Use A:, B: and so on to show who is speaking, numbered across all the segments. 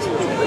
A: Thank you.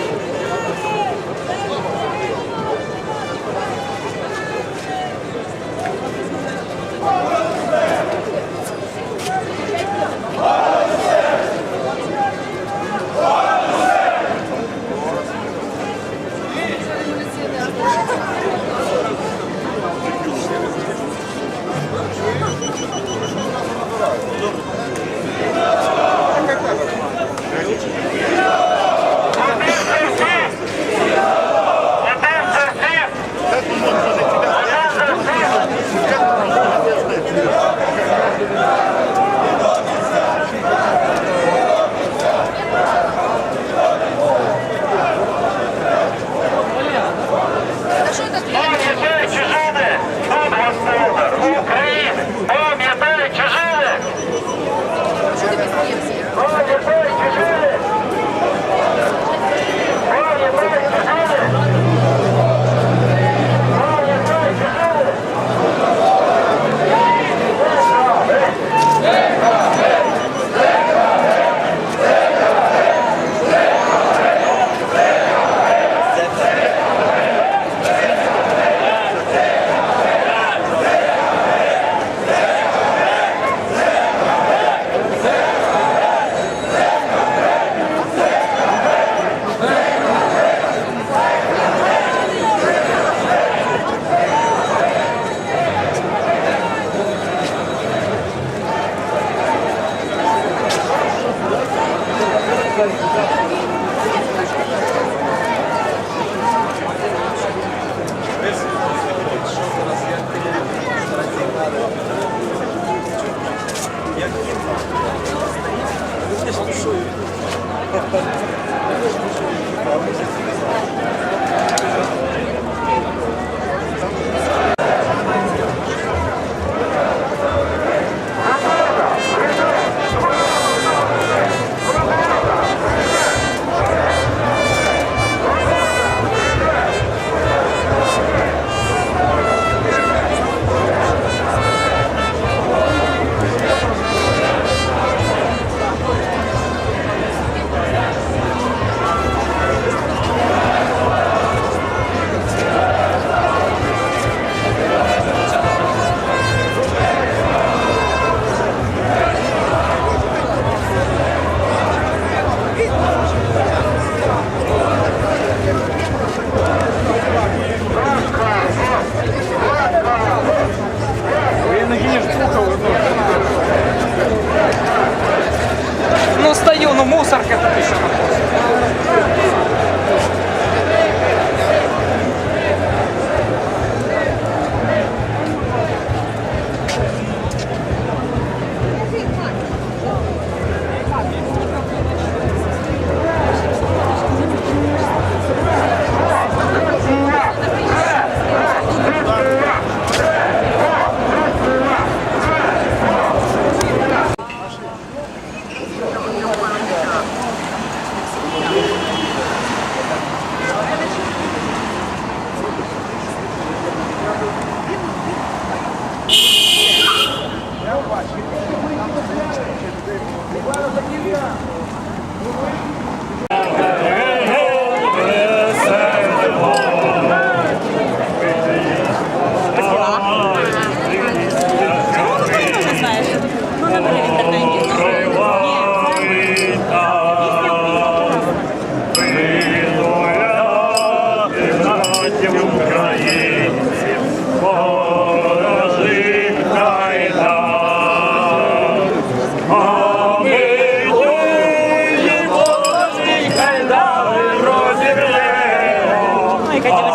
B: but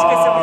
B: 뵙겠습니다.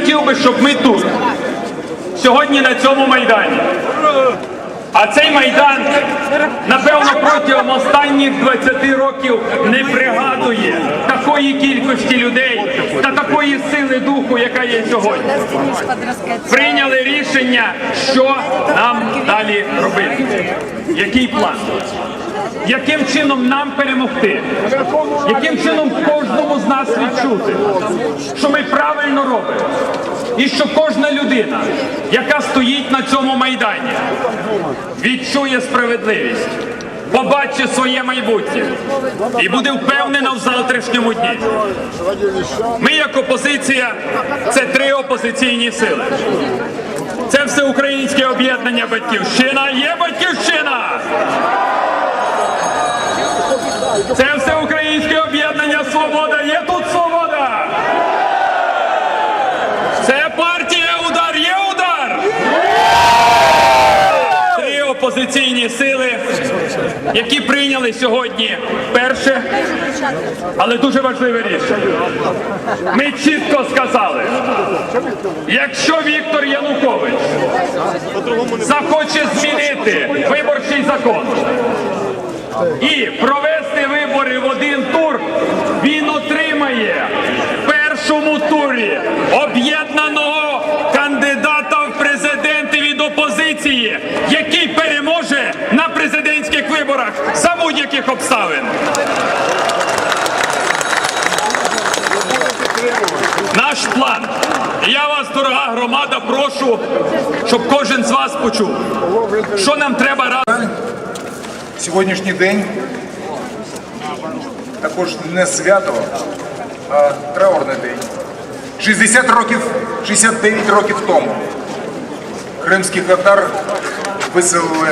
A: Хотів би, щоб ми тут, сьогодні на цьому майдані. А цей майдан, напевно, протягом останніх 20 років не пригадує такої кількості людей та такої сили духу, яка є сьогодні. Прийняли рішення, що нам далі робити. Який план? Яким чином нам перемогти? Яким чином кожному з нас відчути, що ми правильно робимо? І що кожна людина, яка стоїть на цьому майдані, відчує справедливість, побачить своє майбутнє і буде впевнена в завтрашньому дні. Ми, як опозиція, це три опозиційні сили. Це всеукраїнське об'єднання Батьківщина. Є батьківщина! Це всеукраїнське об'єднання Свобода. Є тут свобода! Це партія удар, є удар! Три опозиційні сили, які прийняли сьогодні перше, але дуже важливе рішення. Ми чітко сказали, якщо Віктор Янукович захоче змінити виборчий закон і провести вибори в один тур, він отримає в першому турі об'єднаного кандидата в президенти від опозиції, який переможе на президентських виборах за будь-яких обставин. Наш план. Я вас, дорога громада, прошу, щоб кожен з вас почув, що нам треба раз.
C: Сьогоднішній день також не свято, а траурний день. 60 років, 69 років тому кримських татар виселили